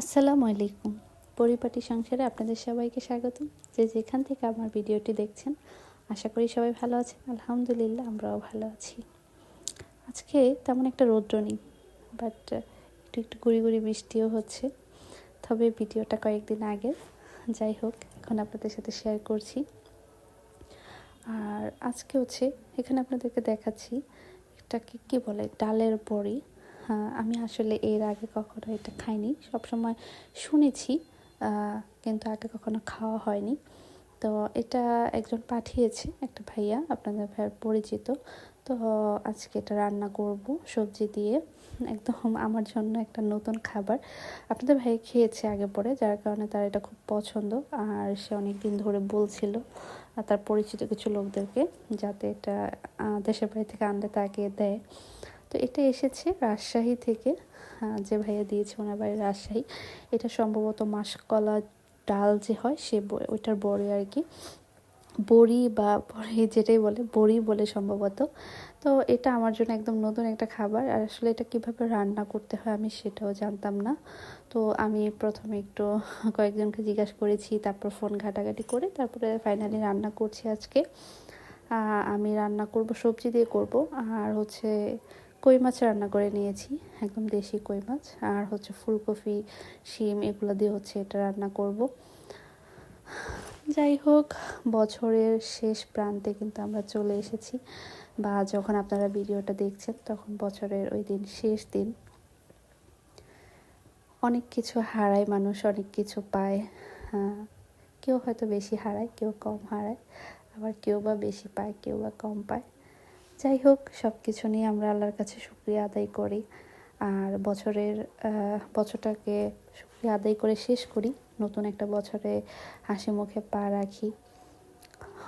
আসসালামু আলাইকুম। পরিপাটি সংসারে আপনাদের সবাইকে স্বাগত যে যেখান থেকে আমার ভিডিওটি দেখছেন, আশা করি সবাই ভালো আছেন। আলহামদুলিল্লাহ, আমরাও ভালো আছি। আজকে তেমন একটা রৌদ্র নেই বাট একটু একটু গুড়ি গুড়ি বৃষ্টিও হচ্ছে। তবে ভিডিওটা কয়েকদিন আগে, যাই হোক, এখন আপনাদের সাথে শেয়ার করছি। আর আজকে হচ্ছে, এখানে আপনাদেরকে দেখাচ্ছি, এটাকে কী বলে, ডালের বড়ি। আমি আসলে এর আগে কখনো এটা খাইনি। সবসময় শুনেছি কিন্তু আগে কখনো খাওয়া হয়নি। তো এটা একজন পাঠিয়েছে, একটা ভাইয়া, আপনাদের ভাইয়ার পরিচিত। তো আজকে এটা রান্না করব, সবজি দিয়ে। একদম আমার জন্য একটা নতুন খাবার। আপনাদের ভাই খেয়েছে আগে পরে, যার কারণে তার এটা খুব পছন্দ। আর সে অনেক দিন ধরে বলছিল তার পরিচিত কিছু লোকদেরকে, যাতে এটা দেশের বাড়ি থেকে আনলে তাকে দেয়। তো এটা এসেছে রাজশাহী থেকে। যে ভাইয়া দিয়েছে ওনার বাড়ি রাজশাহী। এটা সম্ভবত মাসকলা ডাল যে হয়, সে ওইটার বড়ি আর কি। বড়ি বা বড়ি যেটাই বলে, বড়ি বলে সম্ভবত। তো এটা আমার জন্য একদম নতুন একটা খাবার। আর আসলে এটা কীভাবে রান্না করতে হয় আমি সেটাও জানতাম না। তো আমি প্রথমে একটু কয়েকজনকে জিজ্ঞাসা করেছি, তারপর ফোন ঘাটাঘাটি করে, তারপরে ফাইনালি রান্না করছি আজকে। আমি রান্না করব, সবজি দিয়ে করব। আর হচ্ছে কই মাছ রান্না করে নিয়েছি, একদম দেশি কই মাছ। আর হচ্ছে ফুলকপি, শিম, এগুলো দিয়ে হচ্ছে এটা রান্না করব। যাই হোক, বছরের শেষ প্রান্তে কিন্তু আমরা চলে এসেছি। বা যখন আপনারা ভিডিওটা দেখছেন, তখন বছরের ওই দিন শেষ দিন। অনেক কিছু হারায় মানুষ, অনেক কিছু পায়। হ্যাঁ কেউ হয়তো বেশি হারায়, কেউ কম হারায়। আবার কেউ বা বেশি পায়, কেউ বা কম পায়। যাই হোক সব কিছু নিয়ে আমরা আল্লাহর কাছে শুক্রিয়া আদায় করি। আর বছরের বছরটাকে শুক্রিয়া আদায় করে শেষ করি। নতুন একটা বছরে হাসি মুখে পা রাখি।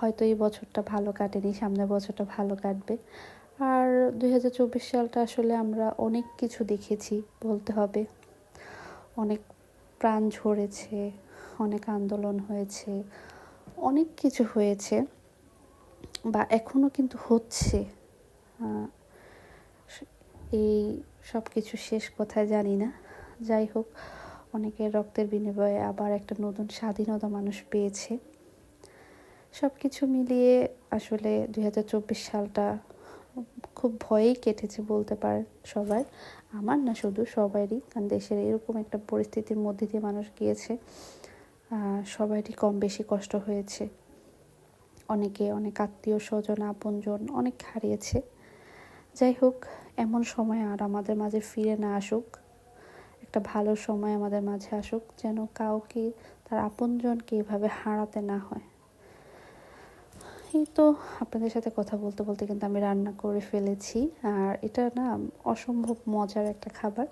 হয়তো এই বছরটা ভালো কাটেনি, সামনের বছরটা ভালো কাটবে। আর দুই হাজার চব্বিশ সালটা আসলে আমরা অনেক কিছু দেখেছি, বলতে হবে। অনেক প্রাণ ঝরেছে, অনেক আন্দোলন হয়েছে, অনেক কিছু হয়েছে। বা এখনও কিন্তু হচ্ছে। এই সব কিছু শেষ কোথায় জানি না। যাই হোক, অনেকের রক্তের বিনিময়ে আবার একটা নতুন স্বাধীনতা মানুষ পেয়েছে। সব কিছু মিলিয়ে আসলে দু হাজার চব্বিশ সালটা খুব ভয়েই কেটেছে বলতে পারে সবাই আমার না শুধু সবারই, কারণ দেশের এরকম একটা পরিস্থিতির মধ্যে দিয়ে মানুষ গিয়েছে সবারই কম বেশি কষ্ট হয়েছে। অনেকে অনেক আত্মীয় স্বজন, আপনজন অনেক হারিয়েছে। যাই হোক, এমন সময় আর আমাদের মাঝে ফিরে না আসুক। একটা ভালো সময় আমাদের মাঝে আসুক, যেন কাউকে, তার আপনজনকে এভাবে হারাতে না হয়। এই তো আপনাদের সাথে কথা বলতে বলতে কিন্তু আমি রান্না করে ফেলেছি। আর এটা না অসম্ভব মজার একটা খাবার।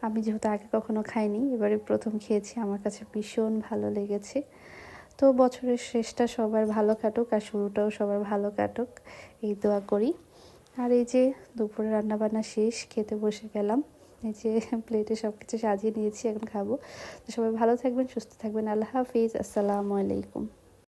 আমি যেহেতু আগে কখনো খাইনি, এবারে প্রথম খেয়েছি, আমার কাছে ভীষণ ভালো লেগেছে। তো বছরের শেষটা সবার ভালো কাটুক আর শুরুটাও সবার ভালো কাটুক, এই দোয়া করি। আর এই যে দুপুরে রান্নাবান্না শেষ, খেতে বসে গেলাম। এই যে প্লেটে সব কিছু সাজিয়ে নিয়েছি, এখন খাব। তো সবাই ভালো থাকবেন, সুস্থ থাকবেন। আল্লাহ হাফিজ। আসসালামু আলাইকুম।